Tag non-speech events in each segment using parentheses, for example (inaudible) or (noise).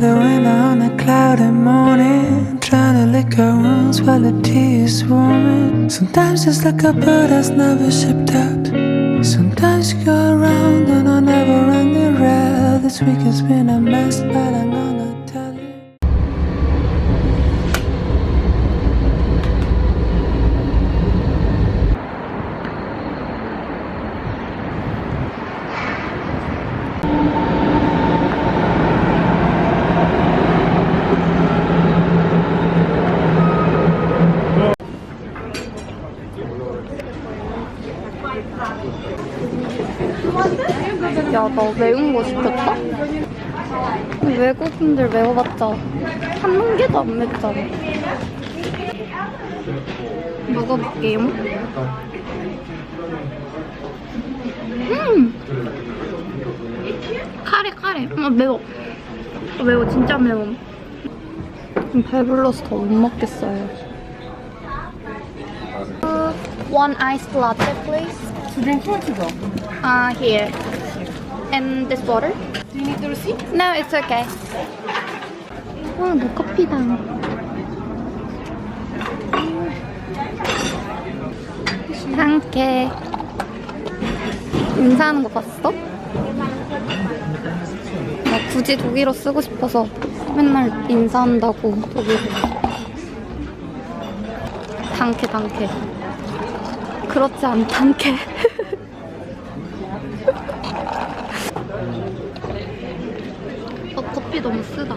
the window on a cloudy morning. Trying to lick our wounds while the tea is warming. Sometimes it's like a bird that's never shipped out. Sometimes you go around on a never ending rail. This week has been a mess, but I'm 야, 나 매운 거 시켰다? 외국인들 매워봤자 한 개도 안 맵잖아. 먹어볼게요. 음! 카레, 카레. 아, 매워. 아, 매워, 진짜 매워. 좀 배불러서 더 못 먹겠어요. One iced latte, please. To drink or to go? Uh, here. And this water? Do you need the receipt? No, it's okay. 와, 너 커피다. 상쾌. 인사하는 거 봤어? 나 굳이 독일어 쓰고 싶어서 맨날 인사한다고 독일어. 단케, 단케. 그렇지 않단케. 어, 커피 너무 쓰다.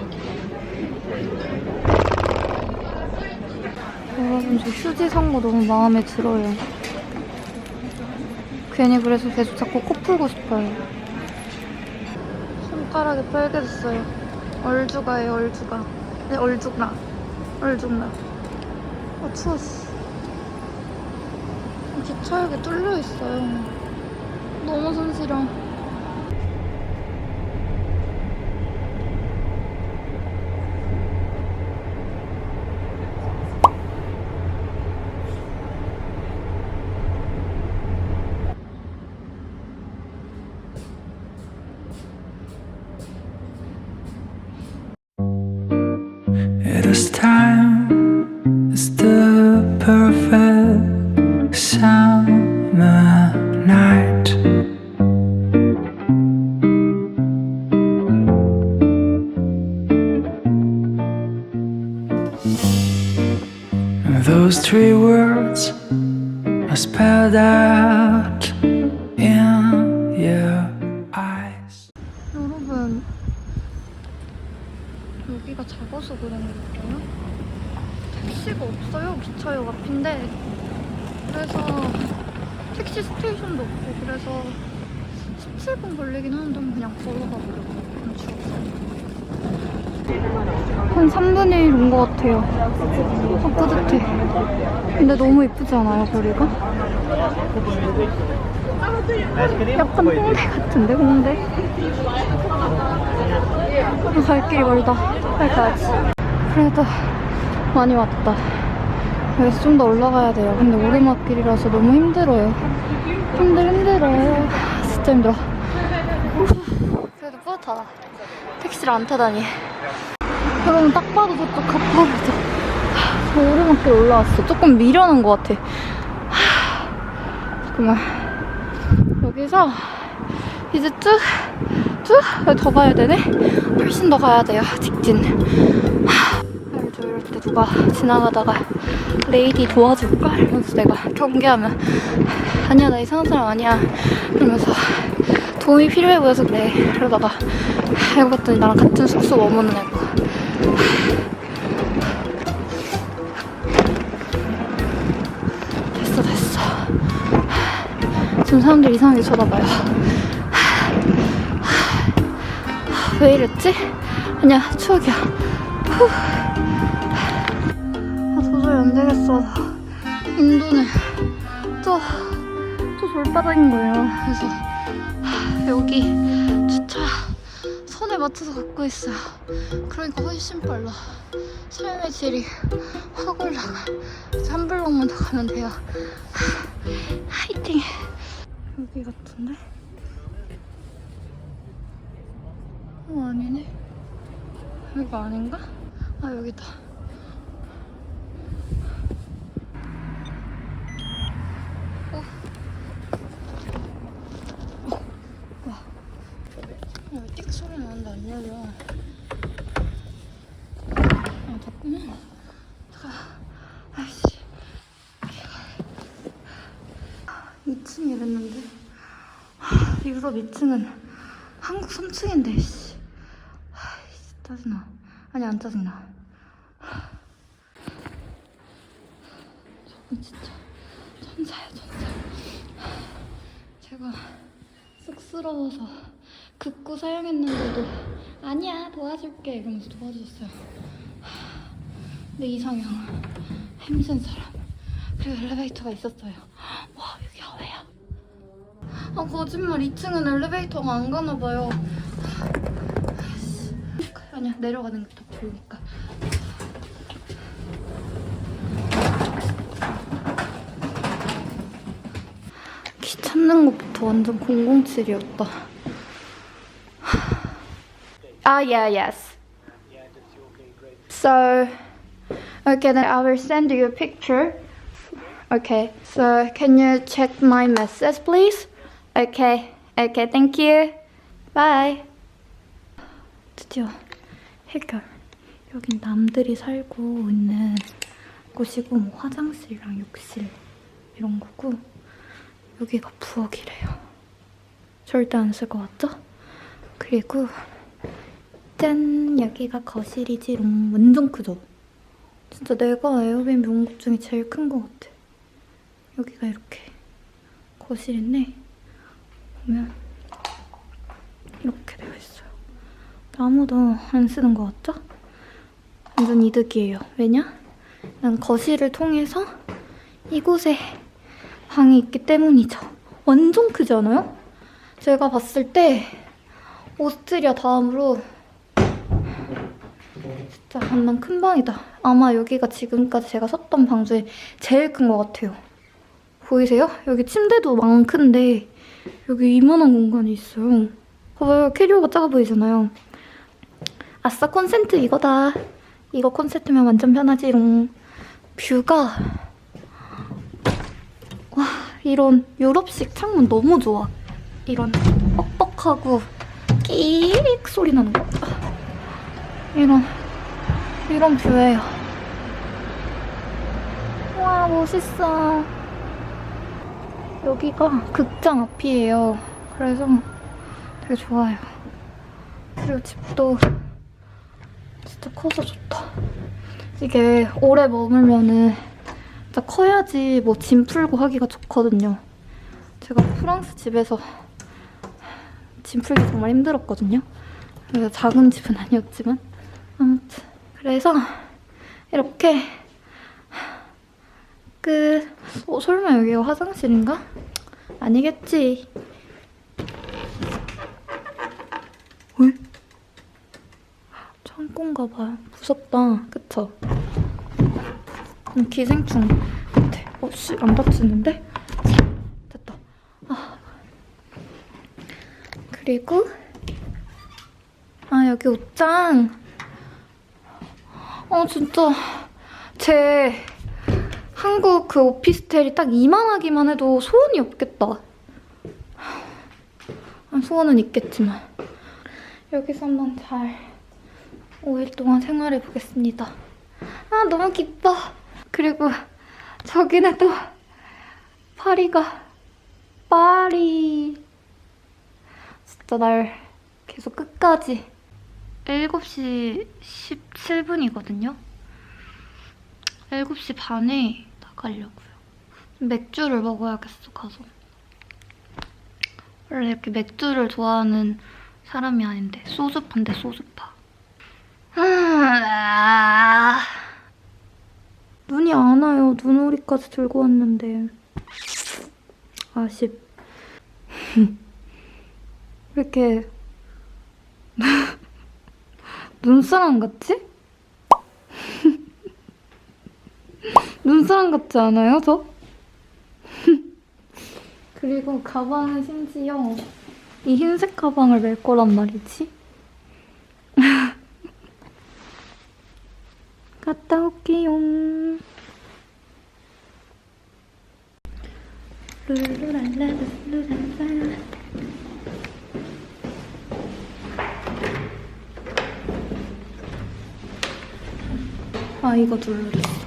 여러분, 저 휴지 산 거 너무 마음에 들어요. 괜히 그래서 계속 자꾸 코 풀고 싶어요. 손가락이 빨개졌어요. 얼죽아예요, 얼죽아. 네, 얼죽나. 얼죽나. 아, 추웠어. 기차역에 뚫려 있어요. 너무 손시려. Those three words are spelled out in your eyes. 여러분 여기가 작아서 그런 걸까요? 택시가 없어요? 기차역 앞인데. 그래서 택시 스테이션도 없고 그래서 17분 걸리긴 하는데 그냥 걸어가 보려고 좀 추웠어요 한 3분의 1 온 것 같아요 아 뿌듯해 근데 너무 이쁘지 않아요 거리가? 약간 홍대 같은데 홍대? 아, 갈 길이 멀다. 가야지. 그래도 많이 왔다. 여기서 좀 더 올라가야 돼요. 근데 오르막길이라서 너무 힘들어요. 힘들, 힘들어요. 아, 진짜 힘들어. 후, 그래도 뿌듯하다. 택시를 안 타다니. 여러분, 딱 봐도 저쪽 가파르죠. 저 오르막길 올라왔어. 조금 미련한 것 같아. 하, 잠깐만. 여기서 이제 쭉, 쭉, 더 가야 되네? 훨씬 더 가야 돼요, 직진. 하, 알죠, 이럴 때 누가 지나가다가 레이디 도와줄까? 이러면서 내가 경계하면 아니야, 나 이상한 사람 아니야. 이러면서 도움이 필요해 보여서 그래. 그러다가 알고 봤더니 나랑 같은 숙소 머무는 애고. 됐어, 됐어. 지금 사람들 이상하게 쳐다봐요. 왜 이랬지? 아니야, 추억이야. 후. 아, 도저히 안 되겠어. 인도는 또, 또 돌바닥인 거예요. 그래서 하, 여기 주차 선에 맞춰서 걷고 있어요. 그러니까 훨씬 빨라. 삶의 질이 확 올라가. 한 블록만 더 가면 돼요. 하, (laughs) 화이팅! 여기 같은데? 어, 아니네. 이거 아닌가? 아 여기다. 어. 어. 와. 야, 띡 소리 나는데 안 열려. 아, 닫구나. 잠깐. 아이씨. 2층이랬는데. 유럽 2층은 한국 3층인데, 씨. 아이씨, 짜증나. 아니, 안 짜증나. 저건 진짜 천사야, 천사. 제가 쑥스러워서 극구 사용했는데도 아니야, 도와줄게. 이러면서 도와줬어요. 근데 이상형. 힘센 사람. 그리고 엘리베이터가 있었어요. 와. 아, 거짓말. 2층은 엘리베이터가 안 가나 봐요. 아니야, 내려가는 게 더 좋으니까. 키 찾는 것부터 완전 007이었다. Ah, yeah, yes. So, okay, then I will send you a picture. Okay, so can you check my message, please? Okay, thank you. Bye. 드디어 해결. 여긴 남들이 살고 있는 곳이고 뭐 화장실이랑 욕실 이런 거고 여기가 부엌이래요. 절대 안 쓸 것 같죠? 그리고 짠 여기가 거실이지 롱 완전 크죠? 진짜 내가 에어비앤비 온곳 중에 제일 큰 것 같아. 여기가 이렇게 거실인데 보면 이렇게 되어 있어요. 아무도 안 쓰는 것 같죠? 완전 이득이에요. 왜냐? 난 거실을 통해서 이곳에 방이 있기 때문이죠. 완전 크지 않아요? 제가 봤을 때 오스트리아 다음으로 진짜 완전 큰 방이다. 아마 여기가 지금까지 제가 썼던 방 중에 제일 큰 것 같아요. 보이세요? 여기 침대도 많큰데 여기 이만한 공간이 있어요. 봐봐요. 캐리어가 작아 보이잖아요. 아싸 콘센트 이거다. 이거 콘센트면 완전 편하지롱. 뷰가 와 이런 유럽식 창문 너무 좋아. 이런 뻑뻑하고 끼익 소리 나는 거. 이런 이런 뷰예요. 와 멋있어. 여기가 극장 앞이에요. 그래서 되게 좋아요. 그리고 집도 진짜 커서 좋다. 이게 오래 머물면은 진짜 커야지 뭐 짐 풀고 하기가 좋거든요. 제가 프랑스 집에서 짐 풀기 정말 힘들었거든요. 작은 집은 아니었지만 아무튼 그래서 이렇게 끝. 어, 설마 여기가 화장실인가? 아니겠지. 왜? 창고인가 봐요. 무섭다. 그쵸? 음, 기생충 같아. 어, 씨, 안 다치는데? 됐다. 아. 그리고 아, 여기 옷장. 어, 진짜 제 한국 그 오피스텔이 딱 이만하기만 해도 소원이 없겠다. 아, 소원은 있겠지만 여기서 한번 잘 5일 동안 생활해 보겠습니다. 아 너무 기뻐. 그리고 저기는 또 파리가 파리 진짜 날 계속 끝까지 7시 17분이거든요. 7시 반에 나 가려고요. 맥주를 먹어야겠어, 가서. 원래 이렇게 맥주를 좋아하는 사람이 아닌데, 소주파인데, 소주파. 아, 눈이 안 와요. 눈오리까지 들고 왔는데. 아쉽. (laughs) 왜 이렇게 (laughs) 눈사람 같지? (laughs) 눈사람 같지 않아요, 저? (laughs) 그리고 가방은 심지어 이 흰색 가방을 멜 거란 말이지. (laughs) 갔다 올게요. 룰루랄라 룰루랄라. 아 이거 누르랬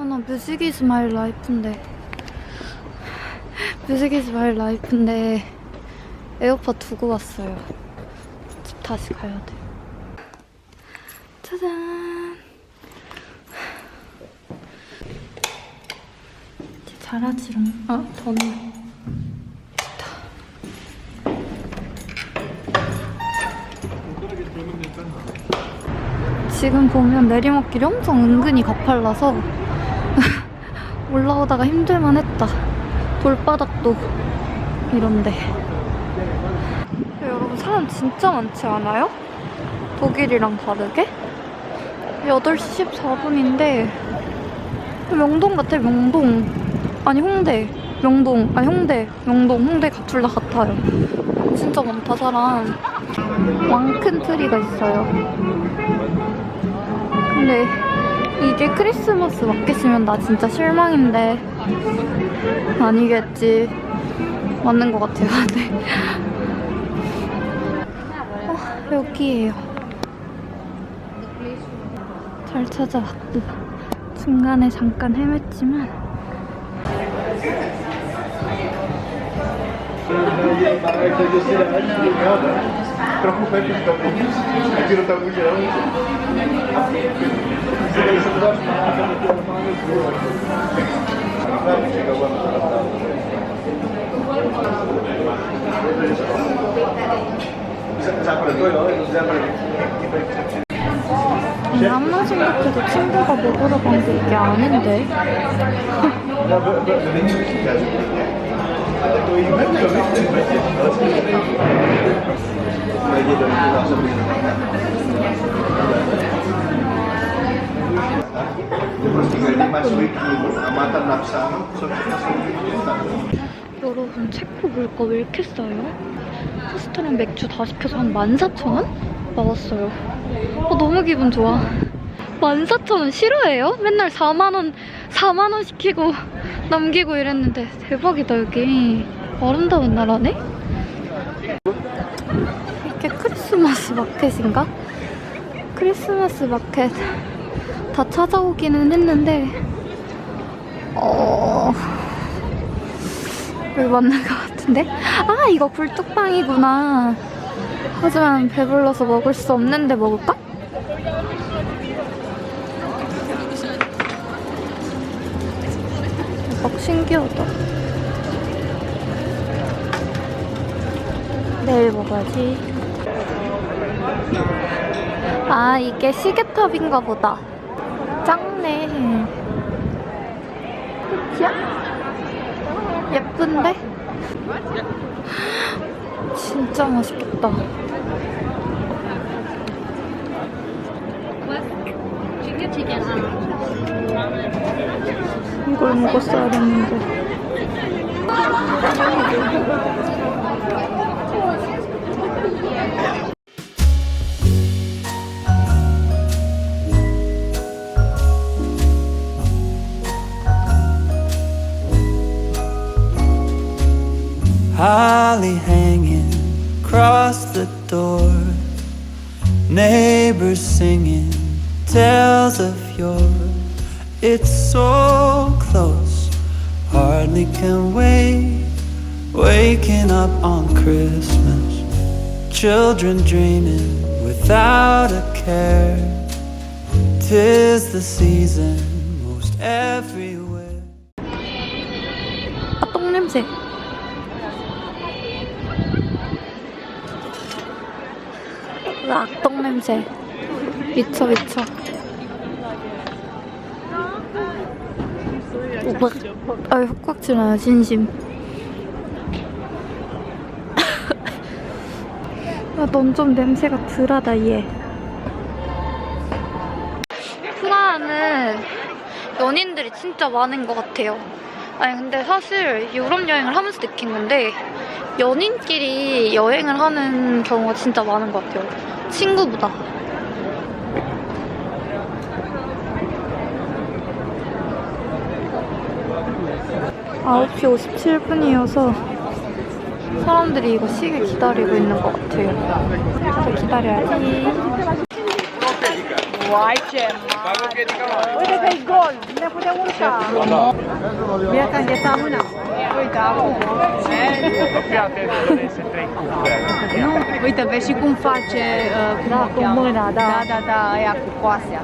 아, 나 뮤직 이즈 마이 라이프인데. 뮤직 이즈 마이 라이프인데, 에어팟 두고 왔어요. 집 다시 가야 돼. 짜잔. 이제 잘하지롱. 아, 더네. 지금 보면 내리막길이 엄청 은근히 가팔라서 올라오다가 힘들만 했다. 돌바닥도 이런데. 여러분 사람 진짜 많지 않아요? 독일이랑 다르게? 8시 14분인데 명동 같아 명동 아니 홍대 명동 아니 홍대 명동 홍대 둘 다 같아요 진짜 많다 사람 왕큰 트리가 있어요 근데 이게 크리스마스 마켓이면 나 진짜 실망인데 아니겠지. 맞는 것 같아요. (laughs) 네. 어, 여기에요. 잘 찾아왔다 중간에 잠깐 헤맸지만 Preocupa que fica pouquinho. Aqui não está muito geral. 아니, 아무리 생각해도 친구가 먹으러 간게 이게 아닌데 여러분 체코 물가 왜 이렇게 싸요? 파스타랑 맥주 다 시켜서 한 14,000원? 나왔어요 어, 너무 기분 좋아 14,000원 싫어해요? 맨날 4만원 4만원 시키고 남기고 이랬는데 대박이다 여기 아름다운 나라네? 크리스마스 마켓인가? 크리스마스 마켓 다 찾아오기는 했는데 어... 여기 맞는 것 같은데? 아 이거 굴뚝빵이구나 하지만 배불러서 먹을 수 없는데 먹을까? 대박 신기하다 내일 먹어야지 아 이게 시계탑인가 보다 작네 그치야? 예쁜데? 진짜 맛있겠다. 이걸 먹었어야 했는데. Holly hanging across the door. Neighbors singing tales of yore. It's so close, hardly can wait. Waking up on Christmas. Children dreaming without a care. Tis the season most everywhere. 악, 똥 냄새. 미쳐, 미쳐. 오박. 아, 훅꽉 지나요, 진심. (laughs) 아, 넌 좀 냄새가 덜하다, 얘. 여기는 연인들이 진짜 많은 것 같아요. 아니 근데 사실 유럽 여행을 하면서 느낀 건데 연인끼리 여행을 하는 경우가 진짜 많은 것 같아요. 친구보다. 아홉 시 57분이어서 사람들이 이거 시계 기다리고 있는 것 같아요. 저도 기다려야지. Uai, ce mare! Uite că-i gol, ne putem urca. Mie că îngheța mâna. Uite, acum. Uite, vezi și cum face uh, da, cu mâna, da. Da, da, da, aia cu coasea.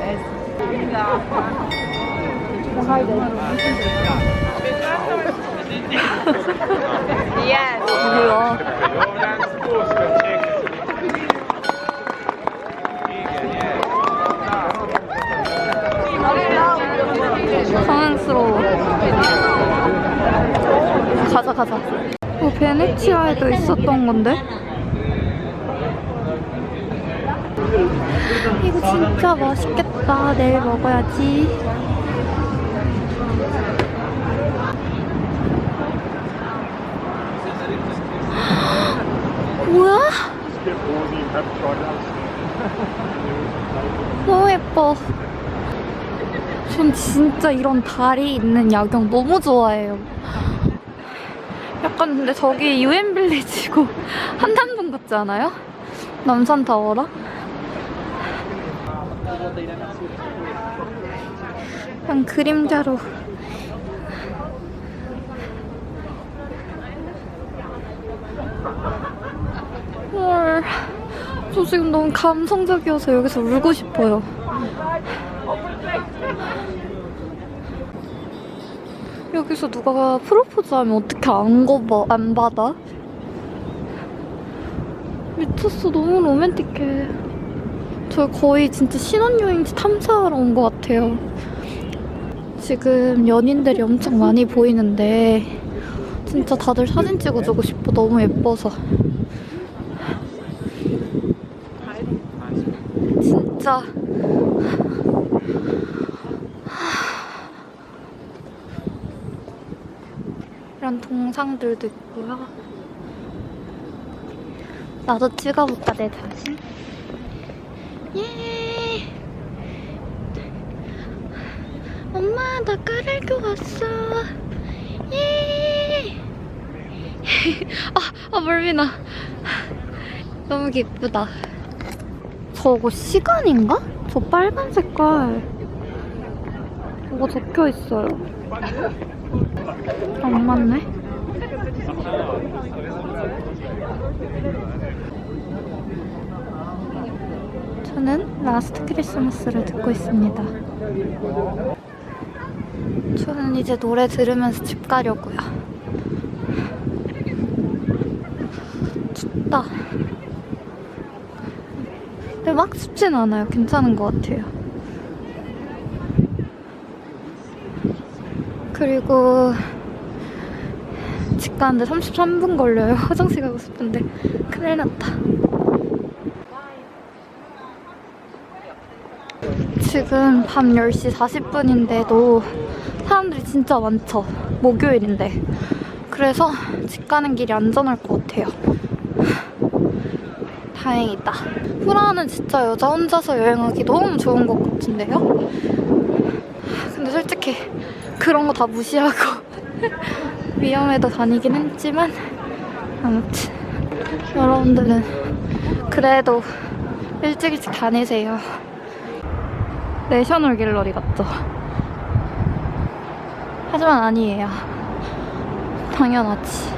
Vezi? Da. Haide. Yes! Eu am spus că 당황스러워. 가자, 가자. 어, 베네치아에도 있었던 건데? 이거 진짜 맛있겠다. 내일 먹어야지. (gasps) 뭐야? 너무 예뻐. 전 진짜 이런 달이 있는 야경 너무 좋아해요. 약간 근데 저기 유엔 빌리지고 (laughs) 한남동 같지 않아요? 남산 타워랑? 그냥 그림자로 헐, 저 지금 너무 감성적이어서 여기서 울고 싶어요. 여기서 누가 프로포즈 하면 어떻게 안, 거봐, 안 받아? 미쳤어, 너무 로맨틱해. 저 거의 진짜 신혼여행지 탐사하러 온 것 같아요. 지금 연인들이 엄청 많이 보이는데 진짜 다들 사진 찍어주고 싶어 너무 예뻐서 진짜 이런 동상들도 있고요. 나도 찍어볼까 내 자신 예! 엄마 나 까르교 왔어. 예! (laughs) 아, 아 멀미나. 너무 기쁘다. 저거 시간인가? 저 빨간 색깔. 뭐가 적혀 있어요. 안 맞네. 저는 라스트 크리스마스를 듣고 있습니다. 저는 이제 노래 들으면서 집 가려고요. 춥다. 근데 막 춥진 않아요. 괜찮은 것 같아요. 그리고 집 가는데 33분 걸려요. (laughs) 화장실 가고 싶은데 큰일 났다. 지금 밤 10시 40분인데도 사람들이 진짜 많죠. 목요일인데. 그래서 집 가는 길이 안전할 것 같아요. (sighs) 다행이다. 프라하는 진짜 여자 혼자서 여행하기 너무 좋은 것 같은데요? 근데 솔직히 그런 거 다 무시하고 (laughs) 위험해도 다니긴 했지만 아무튼 여러분들은 그래도 일찍 일찍 다니세요. 내셔널 갤러리 같죠? 하지만 아니에요. 당연하지.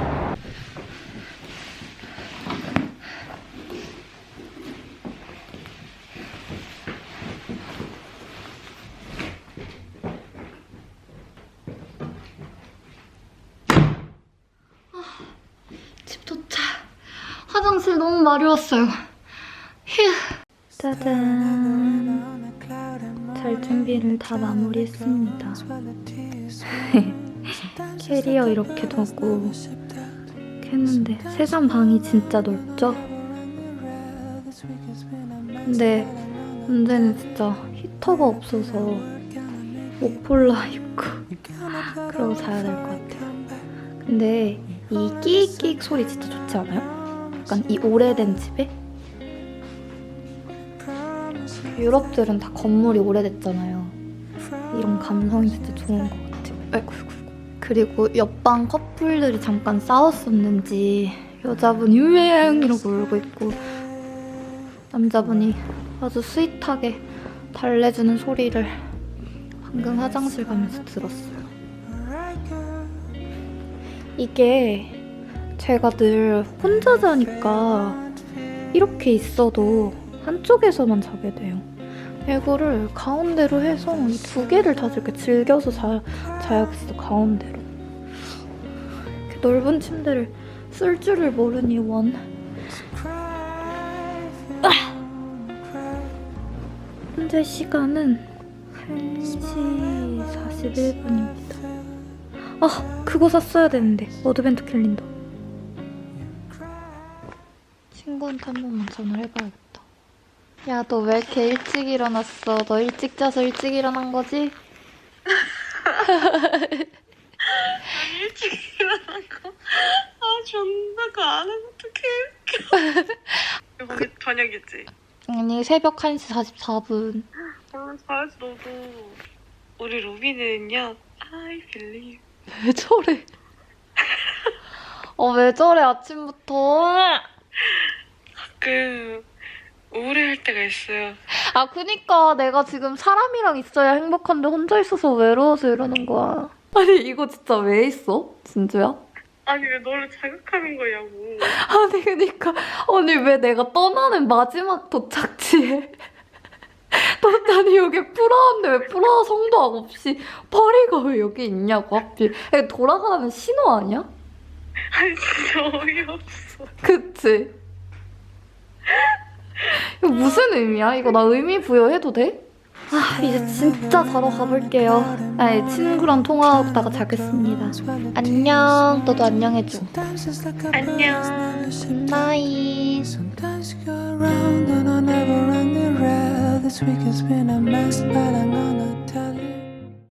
집 도착. 화장실 마려웠어요. 휴. 짜잔. 잘 준비를 다 마무리했습니다. (laughs) 캐리어 이렇게 두고 했는데 세상 방이 진짜 넓죠? 근데 문제는 진짜 히터가 없어서 목폴라 입고 (laughs) 그러고 자야 될 것 같아요. 근데 이 끼익끼익 소리 진짜 좋지 않아요? 약간 이 오래된 집에? 유럽들은 다 건물이 오래됐잖아요. 이런 감성이 진짜 좋은 것 같아요. 아이고, 아이고. 그리고 옆방 커플들이 잠깐 싸웠었는지 여자분이 으행 이러고 울고 있고 남자분이 아주 스윗하게 달래주는 소리를 방금 화장실 가면서 들었어요. 이게 제가 늘 혼자 자니까 이렇게 있어도 한쪽에서만 자게 돼요. 이거를 가운데로 해서 이 두 개를 다 이렇게 즐겨서 자, 자야겠어, 가운데로. 이렇게 넓은 침대를 쓸 줄을 모르니 원. 현재 시간은 1시 41분입니다. 아, 그거 샀어야 되는데. 어드벤트 캘린더. 친구한테 한 번만 전화를 해봐야겠다. 야, 너 왜 이렇게 일찍 일어났어? 너 일찍 자서 일찍 일어난 거지? 일찍 일어난 거. 아, 존나 그안 하면 어떡해. 거기 저녁이지? 아니, 새벽 1시 44분. 얼른 자야지, 너도. 우리 루비는요, I believe. (laughs) 왜 저래? 어, 왜 저래, 아침부터? 가끔 우울해할 때가 있어요. 아, 그니까 내가 지금 사람이랑 있어야 행복한데 혼자 있어서 외로워서 이러는 거야. 아니, 이거 진짜 왜 있어? 진주야? 아니, 왜 너를 자극하는 거냐고. (laughs) 아니, 그니까. 아니, 왜 내가 떠나는 마지막 도착지에. 또, 아니, 여기 프라하인데 왜 프라하 성도하고 없이 (laughs) 파리가 왜 여기 있냐고, 하필. 돌아가는 신호 아니야? 아니, 진짜 어이없어. 그치? 이거 무슨 의미야? 이거 나 의미 부여해도 돼? 아, 이제 진짜 자러 가볼게요. 아니, 친구랑 통화하다가 자겠습니다. 안녕. 너도 안녕해줘. 안녕. bird never 굿나잇. Sometimes you go around and I never run the rail. This week has been a mess, but I'm gonna